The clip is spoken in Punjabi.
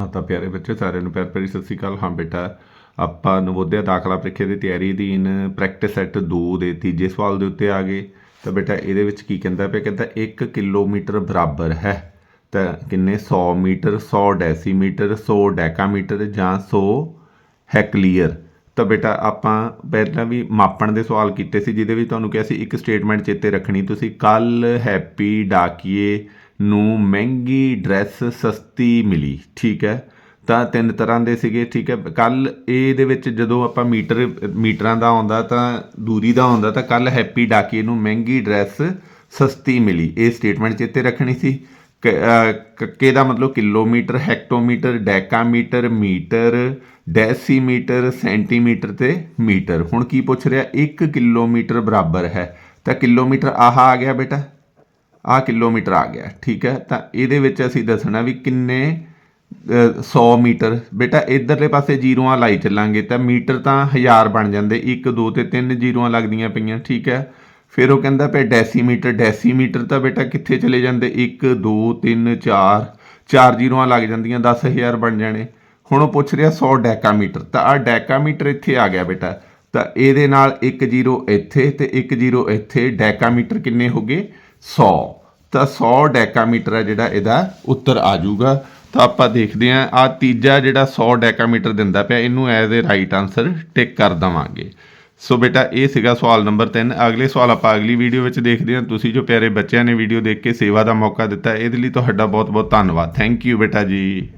ਹਾਂ ਤਾਂ ਪਿਆਰੇ ਬੱਚੇ, ਸਾਰਿਆਂ ਨੂੰ ਪਿਆਰ ਭਰੀ ਸਤਿ ਸ਼੍ਰੀ ਅਕਾਲ। ਹਾਂ ਬੇਟਾ, ਆਪਾਂ ਨਵੋਦਿਆ ਦਾਖਲਾ ਪ੍ਰੀਖਿਆ ਦੀ ਤਿਆਰੀ ਅਧੀਨ ਪ੍ਰੈਕਟਿਸ ਸੈੱਟ 2 ਦੇ ਤੀਜੇ ਸਵਾਲ ਦੇ ਉੱਤੇ ਆ ਗਏ। ਤਾਂ ਬੇਟਾ, ਇਹਦੇ ਵਿੱਚ ਕੀ ਕਹਿੰਦਾ ਪਿਆ? ਕਹਿੰਦਾ 1 ਕਿਲੋਮੀਟਰ ਬਰਾਬਰ ਹੈ। ਤਾਂ ਕਿੰਨੇ? 100 ਮੀਟਰ 100 ਡੈਸੀਮੀਟਰ 100 ਡੈਕਾਮੀਟਰ ਜਾਂ 100 ਹੈਕਲੀਅਰ? ਤਾਂ ਬੇਟਾ, ਆਪਾਂ ਪਹਿਲਾਂ ਵੀ ਮਾਪਣ ਦੇ ਸਵਾਲ ਕੀਤੇ ਸੀ, ਜਿਹਦੇ ਵਿੱਚ ਤੁਹਾਨੂੰ ਕਿਹਾ ਸੀ, ਇੱਕ ਸਟੇਟਮੈਂਟ ਚੇਤੇ ਰੱਖਣੀ। ਤੁਸੀਂ ਕੱਲ ਹੈਪੀ ਡਾਕੀਏ ਨੂੰ ਮਹਿੰਗੀ ਡਰੈਸ ਸਸਤੀ ਮਿਲੀ, ਠੀਕ ਹੈ? ਤਾਂ ਤਿੰਨ ਤਰ੍ਹਾਂ ਦੇ ਸੀਗੇ, ਠੀਕ ਹੈ? ਕੱਲ ਇਹਦੇ ਵਿੱਚ ਜਦੋਂ ਆਪਾਂ ਮੀਟਰ, ਮੀਟਰਾਂ ਦਾ ਆਉਂਦਾ ਤਾਂ, ਦੂਰੀ ਦਾ ਆਉਂਦਾ ਤਾਂ ਕੱਲ ਹੈਪੀ ਡਾਕੀਏ ਨੂੰ ਮਹਿੰਗੀ ਡਰੈਸ ਸਸਤੀ ਮਿਲੀ। ਇਹ ਸਟੇਟਮੈਂਟ ਚੇਤੇ ਰੱਖਣੀ ਸੀ। ਕ- ਦਾ ਮਤਲਬ? Kilometre hectometre decametre metre decimetre centimetre ਤੇ ਮੀਟਰ ਹੁਣ ਕੀ ਪੁੱਛ ਰਿਹਾ? 1 ਕਿਲੋਮੀਟਰ ਬਰਾਬਰ ਹੈ। ਤਾਂ ਕਿਲੋਮੀਟਰ ਆਹ ਆ ਗਿਆ ਬੇਟਾ। ਆ ਕਿਲੋਮੀਟਰ ਆ ਗਿਆ ਠੀਕ ਹੈ? ਤਾਂ ਇਹਦੇ ਵਿੱਚ ਅਸੀਂ ਦੱਸਣਾ ਵੀ ਕਿੰਨੇ ਅ, 100 ਮੀਟਰ। ਬੇਟਾ ਇਧਰਲੇ ਪਾਸੇ ਜ਼ੀਰੋਆਂ ਲਾਈ ਚੱਲਾਂਗੇ ਤਾਂ ਮੀਟਰ ਤਾਂ 1000 ਬਣ ਜਾਂਦੇ 1 2 ਤੇ 3 ਜ਼ੀਰੋਆਂ ਲੱਗਦੀਆਂ ਪਈਆਂ ਠੀਕ ਹੈ? ਫਿਰ ਉਹ ਕਹਿੰਦਾ ਪਿਆ ਡੈਸੀਮੀਟਰ ਡੈਸੀਮੀਟਰ ਤਾਂ ਬੇਟਾ ਕਿੱਥੇ ਚਲੇ ਜਾਂਦੇ? 1 2 3 4 ਚਾਰ ਜ਼ੀਰੋਆਂ ਲੱਗ ਜਾਂਦੀਆਂ 10000 ਬਣ ਜਾਣੇ। ਹੁਣ ਉਹ ਪੁੱਛ ਰਿਹਾ 100 ਡੈਕਾਮੀਟਰ ਤਾਂ ਆ ਡੈਕਾਮੀਟਰ ਇੱਥੇ ਆ ਗਿਆ ਬੇਟਾ। ਤਾਂ ਇਹਦੇ ਨਾਲ 1 ਜ਼ੀਰੋ ਇੱਥੇ ਤੇ 1 ਜ਼ੀਰੋ ਇੱਥੇ ਡੈਕਾਮੀਟਰ ਕਿੰਨੇ ਹੋ ਗਏ? 100 ਤਾਂ 100 ਡੈਕਾਮੀਟਰ ਹੈ ਜਿਹੜਾ ਇਹਦਾ ਉੱਤਰ ਆ ਜਾਊਗਾ। ਤਾਂ ਆਪਾਂ ਦੇਖਦੇ ਹਾਂ ਆ ਤੀਜਾ ਜਿਹੜਾ 100 ਡੈਕਾਮੀਟਰ ਦਿੰਦਾ ਪਿਆ, ਇਹਨੂੰ as a right answer tick ਕਰ ਦਵਾਂਗੇ। ਸੋ ਬੇਟਾ, ਇਹ ਸੀਗਾ ਸਵਾਲ ਨੰਬਰ 3 ਅਗਲੇ ਸਵਾਲ ਆਪਾਂ ਅਗਲੀ ਵੀਡੀਓ ਵਿੱਚ ਦੇਖਦੇ ਹਾਂ। ਤੁਸੀਂ ਜੋ ਪਿਆਰੇ ਬੱਚਿਆਂ ਨੇ ਵੀਡੀਓ ਦੇਖ ਕੇ ਸੇਵਾ ਦਾ ਮੌਕਾ ਦਿੱਤਾ, ਇਹਦੇ ਲਈ ਤੁਹਾਡਾ ਬਹੁਤ ਬਹੁਤ ਧੰਨਵਾਦ। ਥੈਂਕ ਯੂ ਬੇਟਾ ਜੀ।